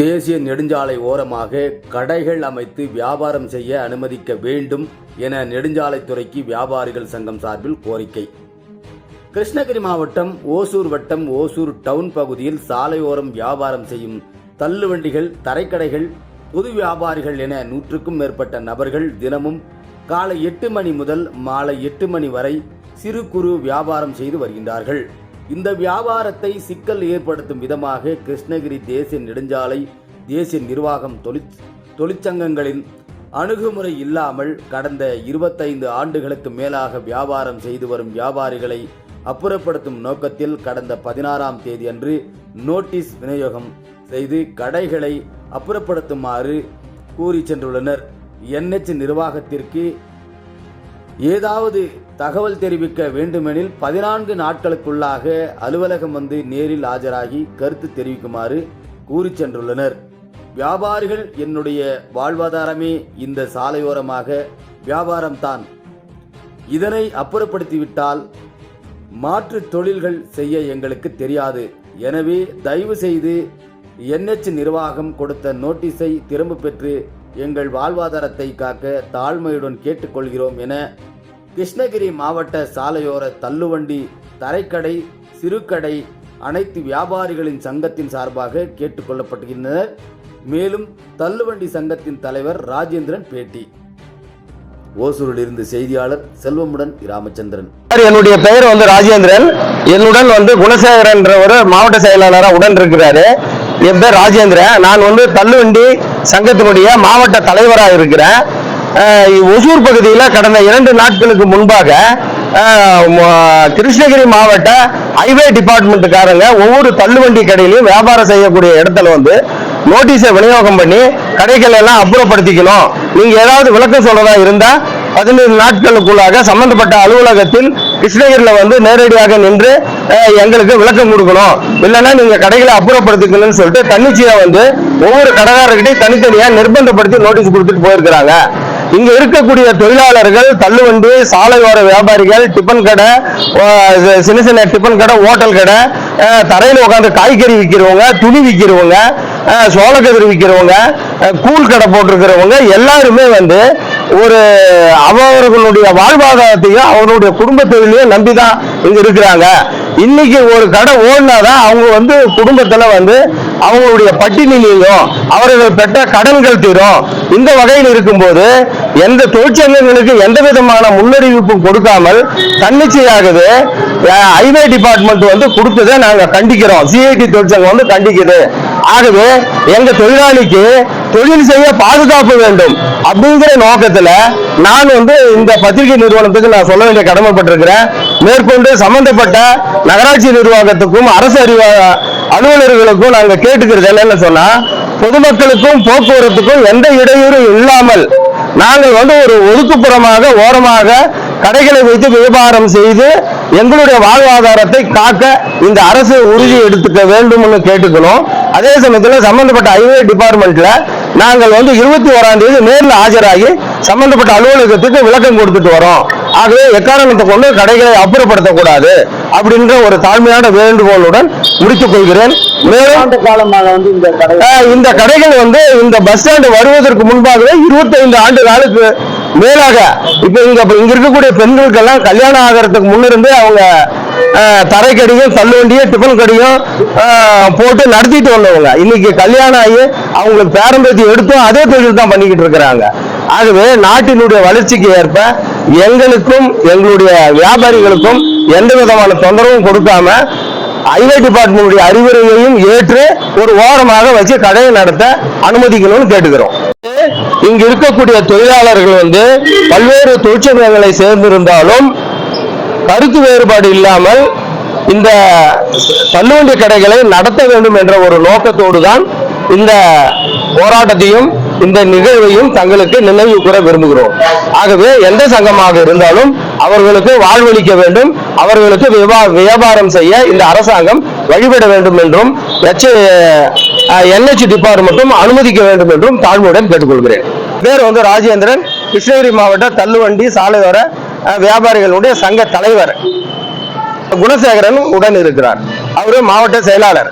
தேசிய நெடுஞ்சாலை ஓரமாக கடைகள் அமைத்து வியாபாரம் செய்ய அனுமதிக்க வேண்டும் என நெடுஞ்சாலைத்துறைக்கு வியாபாரிகள் சங்கம் சார்பில் கோரிக்கை. கிருஷ்ணகிரி மாவட்டம் ஓசூர் வட்டம் ஓசூர் டவுன் பகுதியில் சாலையோரம் வியாபாரம் செய்யும் தள்ளுவண்டிகள் தரைக்கடைகள் பொது வியாபாரிகள் என நூற்றுக்கும் மேற்பட்ட நபர்கள் தினமும் காலை எட்டு மணி முதல் மாலை எட்டு மணி வரை சிறு குறு வியாபாரம் செய்து வருகின்றார்கள். இந்த வியாபாரத்தை சிக்கல் ஏற்படுத்தும் விதமாக கிருஷ்ணகிரி தேசிய நெடுஞ்சாலை தேசிய நிர்வாகம் தொழிற் தொழிற்சங்கங்களின் அணுகுமுறை இல்லாமல் கடந்த இருபத்தைந்து ஆண்டுகளுக்கு மேலாக வியாபாரம் செய்து வரும் வியாபாரிகளை அப்புறப்படுத்தும் நோக்கத்தில் கடந்த பதினாறாம் தேதி அன்று நோட்டீஸ் விநியோகம் செய்து கடைகளை அப்புறப்படுத்துமாறு கூறி சென்றுள்ளனர். என்ஹெச் நிர்வாகத்திற்கு ஏதாவது தகவல் தெரிவிக்க வேண்டுமெனில் பதினான்கு நாட்களுக்குள்ளாக அலுவலகம் வந்து நேரில் ஆஜராகி கருத்து தெரிவிக்குமாறு கூறி சென்றுள்ளனர். வியாபாரிகள் என்னுடைய வாழ்வாதாரமே இந்த சாலையோரமாக வியாபாரம்தான். இதனை அப்புறப்படுத்திவிட்டால் மாற்று தொழில்கள் செய்ய எங்களுக்கு தெரியாது. எனவே தயவு செய்து என்ஹெச் நிர்வாகம் கொடுத்த நோட்டீஸை திரும்ப பெற்று எங்கள் வாழ்வாதாரத்தை காக்க தாழ்மையுடன் கேட்டுக்கொள்கிறோம் என கிருஷ்ணகிரி மாவட்ட சாலையோர தள்ளுவண்டி தரைக்கடை சிறுகடை அனைத்து வியாபாரிகளின் சங்கத்தின் சார்பாக கேட்டுக்கொள்ளப்படுகின்றனர் மேலும் தள்ளுவண்டி சங்கத்தின் தலைவர் ராஜேந்திரன் பேட்டி. ஓசூரில் இருந்து செய்தியாளர் செல்வமுடன் ராமச்சந்திரன் சார் என்னுடைய பெயர் வந்து ராஜேந்திரன். என்னுடன் வந்து குணசேகரன் ஒரு மாவட்ட செயலாளராக உடன் இருக்கிறாரு. என் பேர் ராஜேந்திரன். நான் வந்து தள்ளுவண்டி சங்கத்தினுடைய மாவட்ட தலைவராக இருக்கிறேன். ஒசூர் பகுதியில் கடந்த இரண்டு நாட்களுக்கு முன்பாக கிருஷ்ணகிரி மாவட்ட ஹைவே டிபார்ட்மெண்ட்டுக்காரங்க ஒவ்வொரு தள்ளுவண்டி கடையிலையும் வியாபாரம் செய்யக்கூடிய இடத்துல வந்து நோட்டீஸை விநியோகம் பண்ணி கடைகள் எல்லாம் அப்புறப்படுத்திக்கணும். நீங்கள் ஏதாவது விளக்கம் சொல்கிறதா இருந்தால் பதினைந்து நாட்களுக்குள்ளாக சம்பந்தப்பட்ட அலுவலகத்தில் கிருஷ்ணகிரியில் வந்து நேரடியாக நின்று எங்களுக்கு விளக்கம் கொடுக்கணும். இல்லைன்னா நீங்க கடைகளை அப்புறப்படுத்திக்கணும்னு சொல்லிட்டு தன்னிச்சையா வந்து ஒவ்வொரு கடைக்காரர்கிட்டையும் தனித்தனியா நிர்பந்தப்படுத்தி நோட்டீஸ் கொடுத்துட்டு போயிருக்கிறாங்க. இங்க இருக்கக்கூடிய தொழிலாளர்கள் தள்ளுவண்டி சாலையோர வியாபாரிகள் டிஃபன் கடை சின்ன சின்ன டிஃபன் கடை ஹோட்டல் கடை தரையில் உட்காந்து காய்கறி விற்கிறவங்க துணி விற்கிறவங்க சோளக்கதிர் விற்கிறவங்க கூழ் கடை போட்டிருக்கிறவங்க எல்லாருமே வந்து ஒரு அவர்களுடைய வாழ்வாதாரத்தையும் அவர்களுடைய குடும்பத்தையும் நம்பி தான் இங்க இருக்கிறாங்க. இன்னைக்கு ஒரு கடை ஓடினாதான் அவங்க வந்து குடும்பத்துல வந்து அவங்களுடைய பட்டினி நீங்கும் அவர்கள் பெற்ற கடன்கள் தீரும். இந்த வகையில் இருக்கும்போது எந்த தொழிற்சங்கங்களுக்கு எந்த விதமான முன்னறிவிப்பும் கொடுக்காமல் தன்னிச்சையாகுது ஹைவே டிபார்ட்மெண்ட் வந்து கொடுத்ததை நாங்கள் கண்டிக்கிறோம். சிஐடி தொழிற்சங்கம் வந்து கண்டிக்குது. ஆகவே எங்க தொழிலாளிக்கு தொழில் செய்ய பாதுகாப்பு வேண்டும் அப்படிங்கிற நோக்கத்துல நான் வந்து இந்த பத்திரிகை நிறுவனத்துக்கு நான் சொல்ல வேண்டிய கடமைப்பட்டிருக்கிறேன் மேற்கொண்டு சம்பந்தப்பட்ட நகராட்சி நிர்வாகத்துக்கும் அரசு அறிவ அலுவலர்களுக்கும் நாங்க கேட்டுக்கிறது என்னன்னு சொன்னா பொதுமக்களுக்கும் போக்குவரத்துக்கும் எந்த இடையூறும் இல்லாமல் நாங்கள் வந்து ஒரு ஒதுக்குப்புறமாக ஓரமாக கடைகளை வைத்து வியாபாரம் செய்து எங்களுடைய வாழ்வாதாரத்தை காக்க இந்த அரசு உறுதி எடுத்துக்க வேண்டும்னு கேட்டுக்கணும். அதே சமயத்தில் சம்பந்தப்பட்ட ஹைவே டிபார்ட்மெண்ட்ல நாங்கள் வந்து இருபத்தி ஓராம் தேதி நேரில் ஆஜராகி சம்பந்தப்பட்ட அலுவலகத்துக்கு விளக்கம் கொடுத்துட்டு வரோம். ஆகவே எக்காரணத்தை கொண்டு கடைகளை அப்புறப்படுத்தக்கூடாது அப்படின்ற ஒரு தாழ்மையான வேண்டுகோளுடன் முடித்துக் கொள்கிறேன். மேலும் காலமாக வந்து இந்த இந்த கடைகள் வந்து இந்த பஸ் ஸ்டாண்ட் வருவதற்கு முன்பாகவே 25 ஆண்டு காலுக்கு மேலாக இப்ப இங்க இங்க இருக்கக்கூடிய பெண்களுக்கெல்லாம் கல்யாணம் ஆகிறதுக்கு முன்னிருந்து அவங்க தரைக்கடியும் தள்ளுவண்டியும் டிஃபன் கடையும் போட்டு நடத்திட்டு வந்தவங்க. இன்னைக்கு கல்யாணம் ஆகி அவங்களுக்கு பேரம்பேத்தி எடுத்தும் அதே தொழில் தான் பண்ணிக்கிட்டு இருக்கிறாங்க. ஆகவே நாட்டினுடைய வளர்ச்சிக்கு ஏற்ப எங்களுக்கும் எங்களுடைய வியாபாரிகளுக்கும் எந்த விதமான தொந்தரவும் கொடுக்காம ஹைவே டிபார்ட்மெண்டுடைய அறிவுரையையும் ஏற்று ஒரு ஓரமாக வச்சு கடையை நடத்த அனுமதிக்கணும்னு கேட்டுக்கிறோம். இங்க இருக்கக்கூடிய தொழிலாளர்கள் வந்து பல்வேறு தொழிற்சங்கங்களை சேர்ந்திருந்தாலும் கருத்து வேறுபாடு இல்லாமல் இந்த தள்ளுவண்டி கடைகளை நடத்த வேண்டும் என்ற ஒரு நோக்கத்தோடு தான் இந்த போராட்டத்தையும் இந்த நிகழ்வையும் தங்களுக்கு நினைவு கூற விரும்புகிறோம். ஆகவே எந்த சங்கமாக இருந்தாலும் அவர்களுக்கு வாழ்வளிக்க வேண்டும். அவர்களுக்கு விவா- வியாபாரம் செய்ய இந்த அரசாங்கம் வழிபட வேண்டும் என்றும் என்ஹெச் டிபார்ட்மெண்ட்டும் அனுமதிக்க வேண்டும் என்றும் தாழ்மையுடன் கேட்டுக்கொள்கிறேன். பேர் வந்து ராஜேந்திரன் கிருஷ்ணகிரி மாவட்ட தள்ளுவண்டி சாலையோர வியாபாரிகளுடைய சங்க தலைவர் குணசேகரன் உடன் இருக்கிறார். அவரு மாவட்ட செயலாளர்.